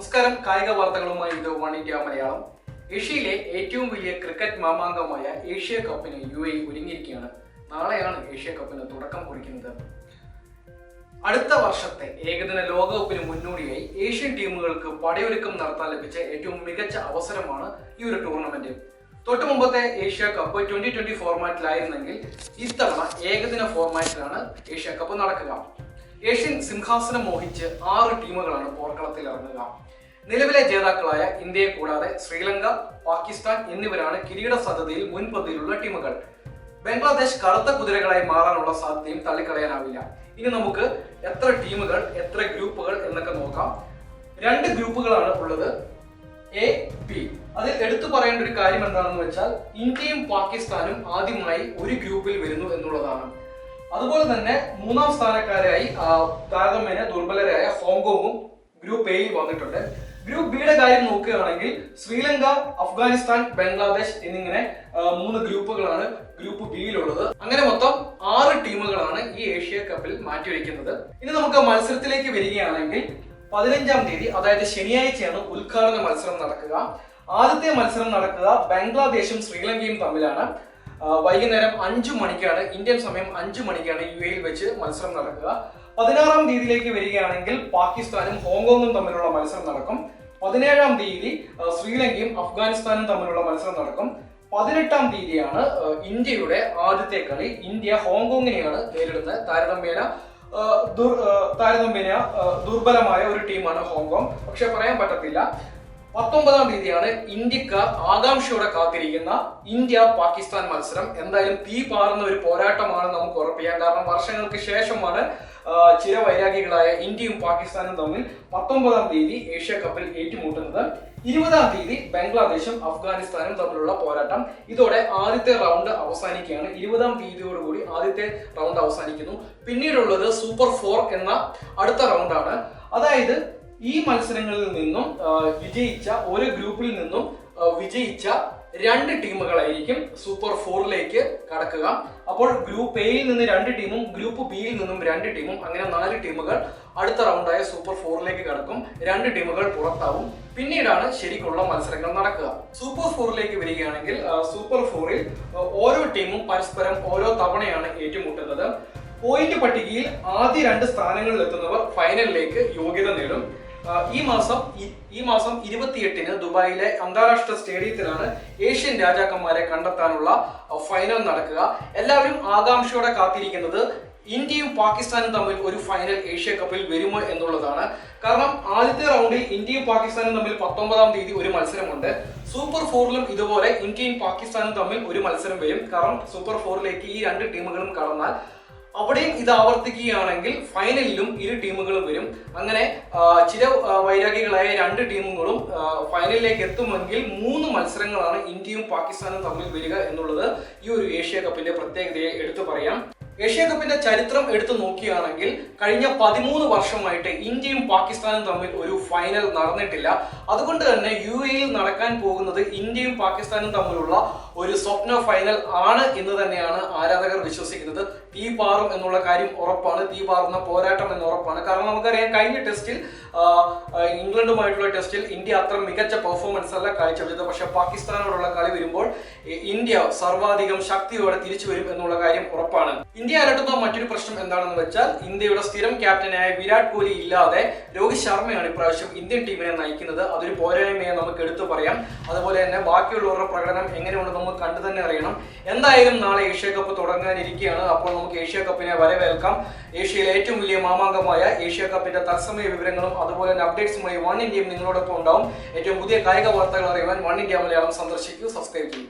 നമസ്കാരം. കായിക വാർത്തകളുമായി ഇത് വൺ ഇന്ത്യ മലയാളം. ഏഷ്യയിലെ ഏറ്റവും വലിയ ക്രിക്കറ്റ് മാമാങ്കമായ ഏഷ്യ കപ്പിന് യു എ ഒരുങ്ങിയിരിക്കുകയാണ്. നാളെയാണ് ഏഷ്യ കപ്പിന് തുടക്കം കുറിക്കുന്നത്. അടുത്ത വർഷത്തെ ഏകദിന ലോകകപ്പിന് മുന്നോടിയായി ഏഷ്യൻ ടീമുകൾക്ക് പടയൊരുക്കം നടത്താൻ ലഭിച്ച ഏറ്റവും മികച്ച അവസരമാണ് ഈ ഒരു ടൂർണമെന്റ്. തൊട്ടു മുമ്പത്തെ ഏഷ്യ കപ്പ് ട്വന്റി ട്വന്റി ഫോർമാറ്റിലായിരുന്നെങ്കിൽ ഇത്തവണ ഏകദിന ഫോർമാറ്റിലാണ് ഏഷ്യ കപ്പ് നടക്കുക. ഏഷ്യൻ സിംഹാസനം മോഹിച്ച് ആറ് ടീമുകളാണ് പോർക്കളത്തിൽ ഇറങ്ങുക നിലവിലെ ജേതാക്കളായ ഇന്ത്യയെ കൂടാതെ ശ്രീലങ്ക പാകിസ്ഥാൻ എന്നിവരാണ് കിരീട സാധ്യതയിൽ മുൻപന്തിയിലുള്ള ടീമുകൾ. ബംഗ്ലാദേശ് കറുത്ത കുതിരകളായി മാറാനുള്ള സാധ്യതയും തള്ളിക്കളയാനാവില്ല. ഇനി നമുക്ക് എത്ര ടീമുകൾ എത്ര ഗ്രൂപ്പുകൾ എന്നൊക്കെ നോക്കാം. രണ്ട് ഗ്രൂപ്പുകളാണ് ഉള്ളത്. A B. അതിൽ എടുത്തു പറയേണ്ട ഒരു കാര്യം എന്താണെന്ന് വെച്ചാൽ ഇന്ത്യയും പാകിസ്ഥാനും ആദ്യമായി ഒരു ഗ്രൂപ്പിൽ വരുന്നു എന്നുള്ളതാണ്. അതുപോലെ തന്നെ മൂന്നാം സ്ഥാനക്കാരായി താരതമ്യേന ദുർബലരായ ഹോങ്കോങ്ങും ഗ്രൂപ്പ് എയിൽ വന്നിട്ടുണ്ട്. ഗ്രൂപ്പ് ബിയുടെ കാര്യം നോക്കുകയാണെങ്കിൽ ശ്രീലങ്ക അഫ്ഗാനിസ്ഥാൻ ബംഗ്ലാദേശ് എന്നിങ്ങനെ മൂന്ന് ഗ്രൂപ്പുകളാണ് ഗ്രൂപ്പ് ബിയിലുള്ളത് അങ്ങനെ മൊത്തം ആറ് ടീമുകളാണ് ഈ ഏഷ്യ കപ്പിൽ മാറ്റിവെക്കുന്നത്. ഇനി നമുക്ക് മത്സരത്തിലേക്ക് വരികയാണെങ്കിൽ പതിനഞ്ചാം തീയതി അതായത് ശനിയാഴ്ചയാണ് ഉദ്ഘാടന മത്സരം നടക്കുക. ആദ്യത്തെ മത്സരം നടക്കുക ബംഗ്ലാദേശും ശ്രീലങ്കയും തമ്മിലാണ്. വൈകുന്നേരം അഞ്ചു മണിക്കാണ് ഇന്ത്യൻ സമയം അഞ്ചു മണിക്കാണ് യു എയിൽ വെച്ച് മത്സരം നടക്കുക. പതിനാറാം തീയതിയിലേക്ക് വരികയാണെങ്കിൽ പാകിസ്ഥാനും ഹോങ്കോങ്ങും തമ്മിലുള്ള മത്സരം നടക്കും. പതിനേഴാം തീയതി ശ്രീലങ്കയും അഫ്ഗാനിസ്ഥാനും തമ്മിലുള്ള മത്സരം നടക്കും. പതിനെട്ടാം തീയതിയാണ് ഇന്ത്യയുടെ ആദ്യത്തെ കളി. ഇന്ത്യ ഹോങ്കോങ്ങിനെയാണ് നേരിടുന്നത്. താരതമ്യേന താരതമ്യേന ദുർബലമായ ഒരു ടീമാണ് ഹോങ്കോങ്. പക്ഷെ പറയാൻ പറ്റത്തില്ല. പത്തൊമ്പതാം തീയതിയാണ് ഇന്ത്യക്കാർ ആകാംക്ഷയോടെ കാത്തിരിക്കുന്ന ഇന്ത്യ പാകിസ്ഥാൻ മത്സരം. എന്തായാലും തീ പാറുന്ന ഒരു പോരാട്ടമാണ് നമുക്ക് ഉറപ്പിക്കാം കാരണം വർഷങ്ങൾക്ക് ശേഷമാണ് ചിരവൈരാഗികളായ ഇന്ത്യയും പാകിസ്ഥാനും തമ്മിൽ പത്തൊമ്പതാം തീയതി ഏഷ്യ കപ്പിൽ ഏറ്റുമുട്ടുന്നത്. ഇരുപതാം തീയതി ബംഗ്ലാദേശും അഫ്ഗാനിസ്ഥാനും തമ്മിലുള്ള പോരാട്ടം. ഇതോടെ ആദ്യത്തെ റൗണ്ട് അവസാനിക്കുകയാണ്. ഇരുപതാം തീയതിയോടുകൂടി ആദ്യത്തെ റൗണ്ട് അവസാനിക്കുന്നു. പിന്നീടുള്ളത് സൂപ്പർ ഫോർ എന്ന അടുത്ത റൗണ്ടാണ് അതായത് ഈ മത്സരങ്ങളിൽ നിന്നും വിജയിച്ച ഒരു ഗ്രൂപ്പിൽ നിന്നും വിജയിച്ച രണ്ട് ടീമുകളായിരിക്കും സൂപ്പർ ഫോറിലേക്ക് കടക്കുക. അപ്പോൾ ഗ്രൂപ്പ് എയിൽ നിന്ന് രണ്ട് ടീമും ഗ്രൂപ്പ് ബിയിൽ നിന്നും രണ്ട് ടീമും അങ്ങനെ നാല് ടീമുകൾ അടുത്ത റൗണ്ടായ സൂപ്പർ ഫോറിലേക്ക് കടക്കും. രണ്ട് ടീമുകൾ പുറത്താവും. പിന്നീടാണ് ശരിക്കുള്ള മത്സരങ്ങൾ നടക്കുക. സൂപ്പർ ഫോറിലേക്ക് വരികയാണെങ്കിൽ സൂപ്പർ ഫോറിൽ ഓരോ ടീമും പരസ്പരം ഓരോ തവണയാണ് ഏറ്റുമുട്ടുന്നത്. പോയിന്റ് പട്ടികയിൽ ആദ്യ രണ്ട് സ്ഥാനങ്ങളിൽ എത്തുന്നവർ ഫൈനലിലേക്ക് യോഗ്യത നേടും. ഈ മാസം ഈ- മാസം ഇരുപത്തിയെട്ടിന് ദുബായിലെ അന്താരാഷ്ട്ര സ്റ്റേഡിയത്തിലാണ് ഏഷ്യൻ രാജാക്കന്മാരെ കണ്ടെത്താനുള്ള ഫൈനൽ നടക്കുക. എല്ലാവരും ആകാംക്ഷയോടെ കാത്തിരിക്കുന്നത് ഇന്ത്യയും പാകിസ്ഥാനും തമ്മിൽ ഒരു ഫൈനൽ ഏഷ്യ കപ്പിൽ വരുമോ എന്നുള്ളതാണ്. കാരണം ആദ്യത്തെ റൗണ്ടിൽ ഇന്ത്യയും പാകിസ്ഥാനും തമ്മിൽ പത്തൊമ്പതാം തീയതി ഒരു മത്സരമുണ്ട്. സൂപ്പർ ഫോറിലും ഇതുപോലെ ഇന്ത്യയും പാകിസ്ഥാനും തമ്മിൽ ഒരു മത്സരം വരും. കാരണം സൂപ്പർ ഫോറിലേക്ക് ഈ രണ്ട് ടീമുകളും കടന്നാൽ അവിടെയും ഇത് ആവർത്തിക്കുകയാണെങ്കിൽ ഫൈനലിലും ഇരു ടീമുകളും വരും. അങ്ങനെ ചില വൈരാഗികളായ രണ്ട് ടീമുകളും ഫൈനലിലേക്ക് എത്തുമെങ്കിൽ മൂന്ന് മത്സരങ്ങളാണ് ഇന്ത്യയും പാകിസ്ഥാനും തമ്മിൽ വരിക എന്നുള്ളത് ഈ ഒരു ഏഷ്യ കപ്പിന്റെ പ്രത്യേകതയെ എടുത്തു പറയാം. ഏഷ്യ കപ്പിന്റെ ചരിത്രം എടുത്തു നോക്കുകയാണെങ്കിൽ കഴിഞ്ഞ പതിമൂന്ന് വർഷമായിട്ട് ഇന്ത്യയും പാകിസ്ഥാനും തമ്മിൽ ഒരു ഫൈനൽ നടന്നിട്ടില്ല. അതുകൊണ്ട് തന്നെ യു എയിൽ നടക്കാൻ പോകുന്നത് ഇന്ത്യയും പാകിസ്ഥാനും തമ്മിലുള്ള ഒരു സ്വപ്ന ഫൈനൽ ആണ് എന്ന് തന്നെയാണ് ആരാധകർ വിശ്വസിക്കുന്നത്. തീ പാറും എന്നുള്ള കാര്യം ഉറപ്പാണ്. തീ പാറുന്ന പോരാട്ടം എന്ന് ഉറപ്പാണ്. കാരണം നമുക്കറിയാം കഴിഞ്ഞ ടെസ്റ്റിൽ ഇംഗ്ലണ്ടുമായിട്ടുള്ള ടെസ്റ്റിൽ ഇന്ത്യ അത്ര മികച്ച പെർഫോമൻസ് അല്ല കാഴ്ചവെച്ചത്. പക്ഷെ പാകിസ്ഥാനോടുള്ള കളി വരുമ്പോൾ ഇന്ത്യ സർവാധികം ശക്തിയോടെ തിരിച്ചു വരും എന്നുള്ള കാര്യം ഉറപ്പാണ്. ഇന്ത്യ അലട്ടുന്ന മറ്റൊരു പ്രശ്നം എന്താണെന്ന് വെച്ചാൽ ഇന്ത്യയുടെ സ്ഥിരം ക്യാപ്റ്റനായ വിരാട് കോഹ്ലി ഇല്ലാതെ രോഹിത് ശർമ്മയാണ് ഇപ്രാവശ്യം ഇന്ത്യൻ ടീമിനെ നയിക്കുന്നത്. അതൊരു പോരായ്മയെ നമുക്ക് എടുത്തു പറയാം. അതുപോലെ തന്നെ ബാക്കിയുള്ളവരുടെ പ്രകടനം എങ്ങനെയുണ്ട് നമുക്ക് കണ്ടു തന്നെ അറിയണം. എന്തായാലും നാളെ ഏഷ്യ കപ്പ് തുടങ്ങാനിരിക്കുകയാണ്. അപ്പോൾ നമുക്ക് ഏഷ്യ കപ്പിനെ വരവേൽക്കാം. ഏഷ്യയിലെ ഏറ്റവും വലിയ മാമാങ്കമായ ഏഷ്യ കപ്പിന്റെ തത്സമയ വിവരങ്ങളും അതുപോലെ തന്നെ അപ്ഡേറ്റ്സുമായി വൺ ഇന്ത്യയും നിങ്ങളോടൊപ്പം ഉണ്ടാവും. ഏറ്റവും പുതിയ കായിക വാർത്തകൾ അറിയുവാൻ വൺ ഇന്ത്യ മലയാളം സന്ദർശിക്കൂ. സബ്സ്ക്രൈബ് ചെയ്യൂ.